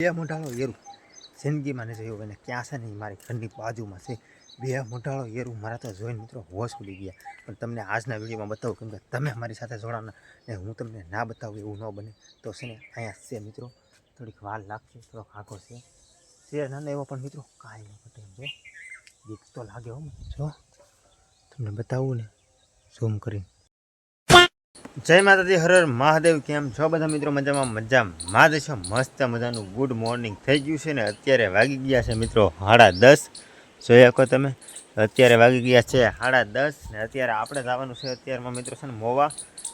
બે મોઢાળો એરું જિંદગીમાં નથી જોયું એને ક્યાં છે નહીં મારી ઘરની બાજુમાં છે. બે મોઢાળો યરું મારા તો જોઈને મિત્રો હોશ ઉડી ગયા. પણ તમને આજના વિડીયોમાં બતાવું કેમ કે તમે મારી સાથે જોડાના ને હું તમને ના બતાવું એવું ન બને. તો છે ને અહીંયા છે મિત્રો. થોડીક વાર લાગશે, થોડોક આંખો છે. શેર ના એવો પણ મિત્રો કાંઈ ન ઘટે જો બીક તો લાગે હો જો તમને બતાવું ને ઝૂમ કરી જય માતાજી, હર હર મહાદેવ, કેમ છો બધા મિત્રો? મજામાં મજામાં. જ છો મસ્ત મજાનું ગુડ મોર્નિંગ થઈ ગયું છે ને, અત્યારે વાગી ગયા છે મિત્રો સાડા દસ. જોઈ શકો તમે, અત્યારે વાગી ગયા છે સાડા દસ ને અત્યારે આપણે જવાનું છે અત્યારમાં મિત્રો છે ને મોવા.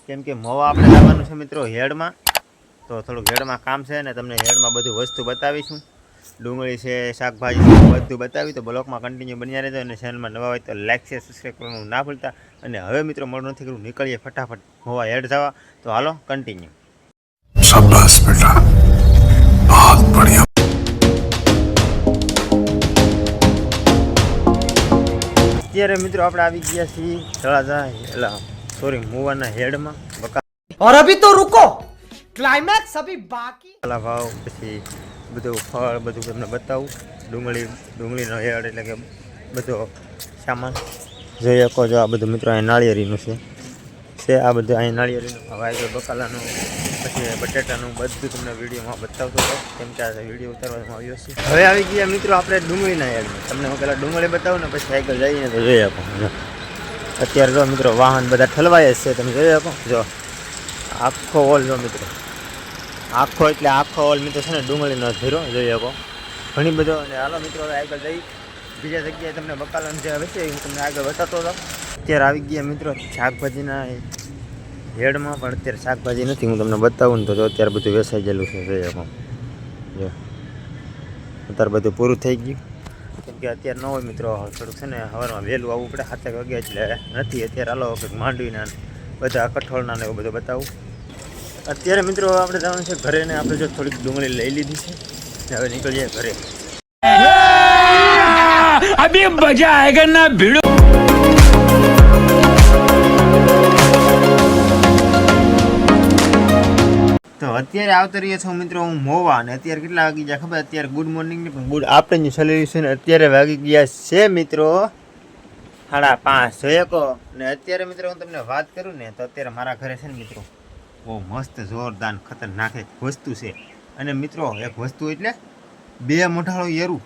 કેમ કે મોવા આપણે જવાનું છે મિત્રો હેડમાં. તો થોડુંક હેડમાં કામ છે ને, તમને હેડમાં બધું વસ્તુ બતાવીશું. ડુંગળી છે શાકભાજી છે બધું બતાવી તો બ્લોકમાં કન્ટિન્યુ બન્યા રહેજો અને ચેનલમાં નવા હોય તો લાઈક છે સબસ્ક્રાઈબ કરવાનું ના ભૂલતા અને હવે મિત્રો મોડું નથી કરવું નીકળીએ ફટાફટ હોવા હેડ જવા તો હાલો કન્ટિન્યુ शाबाश बेटा बहुत बढ़िया અત્યારે મિત્રો આપણે આવી ગયા છીએ તળાજા એટલે સોરી મુવાના હેડમાં और अभी तो रुको क्लाइमैक्स अभी बाकी બકાલા ભાવ પછી બધું ફળ બધું તમને બતાવું. ડુંગળી, ડુંગળીનો હેડ એટલે કે બધો સામાન. જોઈ શકો છો આ બધું મિત્રો અહીં નાળિયેરીનું છે. છે આ બધું અહીં નાળિયેરીનું. હવે બકાલાનું, પછી બટેટાનું બધું તમને વિડીયોમાં બતાવતો હતો. કેમ કે આ વીડિયો ઉતારવામાં આવ્યો છે. હવે આવી ગયા મિત્રો આપણે ડુંગળીના હેડમાં તમને હું પહેલાં ડુંગળી બતાવું ને પછી સાયકલ જઈને તો જોઈ શકો. અત્યારે જો મિત્રો વાહન બધા ઠલવાય જ છે. તમે જોઈ શકો? જો. આખો હોલ જો મિત્રો. આખો એટલે આખો ઓલ મિત્રો છે ને ડુંગળીનો ધીરો જોઈ શકો. ઘણી બધો, અને હાલો મિત્રો આગળ જઈ. બીજા જગ્યાએ તમને બકાલાનું જે છે હું તમને આગળ બતાવતો હતો. અત્યારે આવી ગયા મિત્રો શાકભાજીના હેડમાં, પણ અત્યારે શાકભાજી નથી, હું તમને બતાવું ને તો અત્યારે બધું વેસાઈ ગયેલું છે, જોઈ શકો. જો. અત્યારે બધું પૂરું થઈ ગયું. કેમ કે અત્યારે ન હોય મિત્રો થોડુંક છે ને સવારમાં વહેલું આવવું પડે, સાતેક વાગે એટલે નથી. અત્યારે હાલો માંડવીના બધા કઠોળના ને એવું બધું બતાવું. અત્યારે મિત્રો આપણે જવાનું છે ઘરે ને આપણે જો થોડીક ડુંગળી લઈ લીધી છે હવે નીકળી જાય ઘરે. અભી મજા આયગા ના ભીડો તો અત્યારે આવતા રહ્યા છો મિત્રો હું મોવા અને અત્યારે કેટલા વાગી ગયા ખબર? અત્યારે ગુડ મોર્નિંગ ને પણ ગુડ આફ્ટરનૂન ચાલી છે ને અત્યારે વાગી ગયા છે મિત્રો સાડા પાંચ. જોયકો અને અત્યારે મિત્રો હું તમને વાત કરું ને તો અત્યારે મારા ઘરે છે ને મિત્રો બહુ મસ્ત જોરદાર ખતરનાક એક વસ્તુ છે. અને મિત્રો એક વસ્તુ એટલે બે મોઢાળું એરું.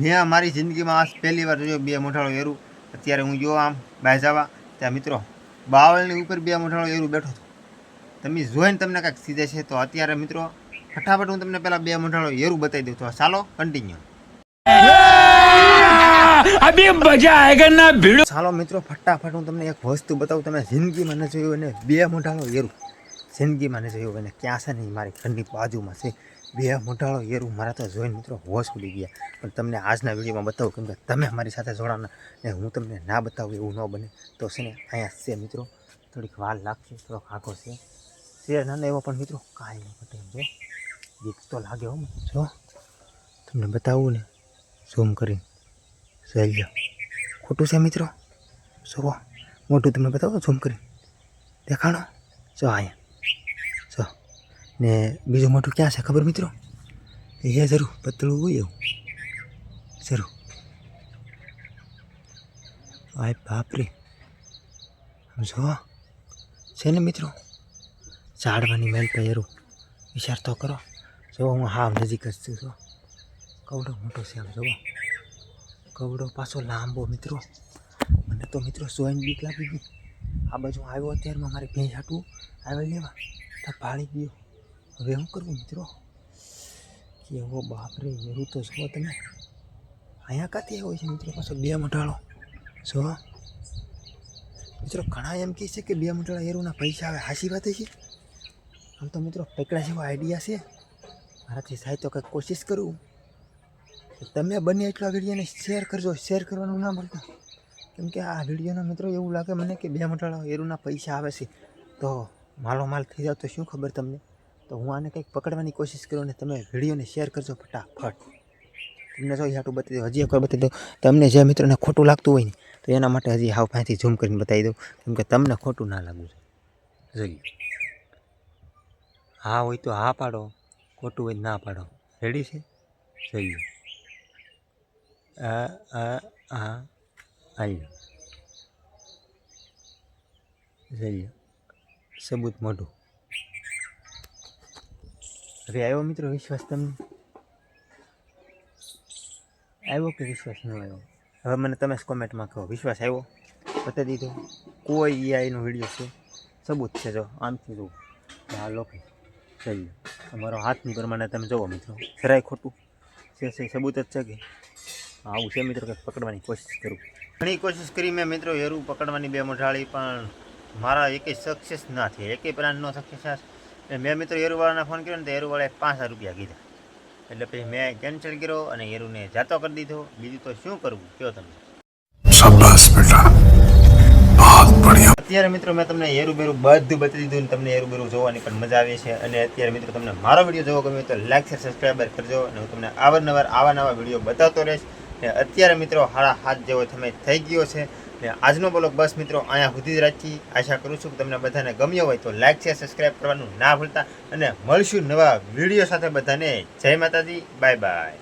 મેં મારી જિંદગીમાં આ પહેલી વાર જોયો બે મોઢાળો એરું. અત્યારે હું જો આમ બહાર જવા. ત્યાં મિત્રો બાવળની ઉપર બે મોઢાળો એરું બેઠો હતો તમે જોઈને તમને કાંઈક સીધે છે તો અત્યારે મિત્રો ફટાફટ હું તમને પહેલાં બે મોઢાળો એરું બતાવી દઉં. તો ચાલો કન્ટિન્યુ ચાલો મિત્રો ફટાફટ હું તમને એક વસ્તુ બતાવું. તમે જિંદગીમાં ન જોયું અને બે મોઢાનો એરું. જિંદગીમાં નથી જોયું. અને ક્યાં છે ને મારી ઘરની બાજુમાં છે. બે મોઢાળો એરું મારા તો જોઈને મિત્રો હોશ ઉડી ગયા. પણ તમને આજના વિડીયોમાં બતાવું કેમ કે તમે મારી સાથે જોડાના ને હું તમને ના બતાવું એવું ન બને. તો છે ને અહીંયા છે મિત્રો. થોડીક વાર લાગશે, થોડોક આંખો છે. છે ના એવો પણ મિત્રો કાંઈ ન ઘટે જો ગીત તો લાગે હો. જો, તમને બતાવું ને. ઝૂમ કરીને. સહેલ લો ખોટું છે મિત્રો? જુઓ. મોટું તમને બતાવો, ઝૂમ કરી દેખાણો? જો અહીંયા. ને બીજું મોટું ક્યાં છે ખબર મિત્રો? એ જરૂર પતળું હોય એવું. જરૂર. આય બાપરે. જો, છે ને મિત્રો? ઝાડવાની મેલ પહેરું. વિચાર તો કરો. જો, હું હાવ નજીક જ છું, જો. કવડો મોટો છે આમ જોવો કવડો પાછો લાંબો, મિત્રો. મને તો મિત્રો સોયન બીક લાગી ગઈ. આ બાજુ આવ્યો અત્યારમાં, મારે ભેંસ હાટવું આવે લેવા તો પાડી ગયો. હવે શું કરવું મિત્રો? કેવો બાપરે એવું તો જુઓ તમે. અહીંયા કાંથી આવ્યો છે મિત્રો પાછો? બે મટાળો જો. મિત્રો, ઘણા એમ કહે છે કે બે મટાળા એરુના પૈસા આવે. હાસી વાત છે આમ તો મિત્રો, પકડા જેવો આઈડિયા છે. મારાથી થાય તો કંઈક કોશિશ કરું. તમે બંને એટલા વિડીયોને શેર કરજો. શેર કરવાનું ના મળતા કેમ કે આ વિડીયોના મિત્રો એવું લાગે મને કે બે મટાળા એરુના પૈસા આવે છે. તો માલો માલ થઈ જાવ તો શું ખબર તમને? તો હું આને કંઈક પકડવાની કોશિશ કરું ને તમે વિડીયોને શેર કરજો ફટાફટ. તમને જો હાટું બતાવી દઉં, હજી એકવાર બતાવી દઉં. તમને જે મિત્રોને ખોટું લાગતું હોય ને, તો એના માટે હજી હાવ પાસેથી ઝૂમ કરીને બતાવી દઉં. કેમ કે તમને ખોટું ના લાગવું જોઈએ. હા હોય તો હા પાડો, ખોટું હોય ના પાડો. રેડી છે? જોઈએ. આ આ આ જોઈએ. સબૂત મોઢું. હવે આવ્યો મિત્રો, વિશ્વાસ તમને? આવ્યો કે વિશ્વાસ ન આવ્યો? હવે મને તમે જ કોમેન્ટમાં કહો, વિશ્વાસ આવ્યો? બતાવી દીધો. કોઈ ઈઆઈનો વીડિયો છે? સબૂત છે જો આમથી જુઓ હા લોકો જોઈએ તમારો હાથની પ્રમાણે તમે જુઓ મિત્રો, જરાય ખોટું છે છે, સબૂત જ છે કે? આવું છે મિત્રો, કંઈક પકડવાની કોશિશ કરું. ઘણી કોશિશ કરી મેં મિત્રો, હેરું પકડવાની બે મોઢાળી, પણ મારા એકેય સક્સેસ ના થઈ એકેય પ્લાન નો સક્સેસ મેં મિત્ર એરુવાળાને ફોન કર્યો ને તો એરુવાળાએ પાંચ રૂપિયા કીધા. એટલે પછી મેં કેન્સલ કર્યો અને હેરુને જાતો કરી દીધો. બીજું તો શું કરવું? કયો તમે. અત્યારે મિત્રો મેં તમને હેરું બેરું બધું બતાવી દીધું તમને હેરું બેરું જોવાની પણ મજા આવી છે. અને અત્યારે મિત્રો તમને મારો વીડિયો જોવો ગમે તો લાઈક શેર સબસ્ક્રાઈબર કરજો અને હું તમને અવારનવાર આવા નવા વીડિયો બતાવતો રહીશ. ને અત્યારે મિત્રો હાડા હાથ જેવો સમય થઈ ગયો છે ને આજનો બ્લોગ બસ મિત્રો અહીંયા સુધી જ રાખી. આશા કરું છું કે તમને બધાને ગમ્યો હોય તો લાઈક છે સબસ્ક્રાઈબ કરવાનું ના ભૂલતા અને મળશું નવા વીડિયો સાથે બધાને. જય માતાજી બાય બાય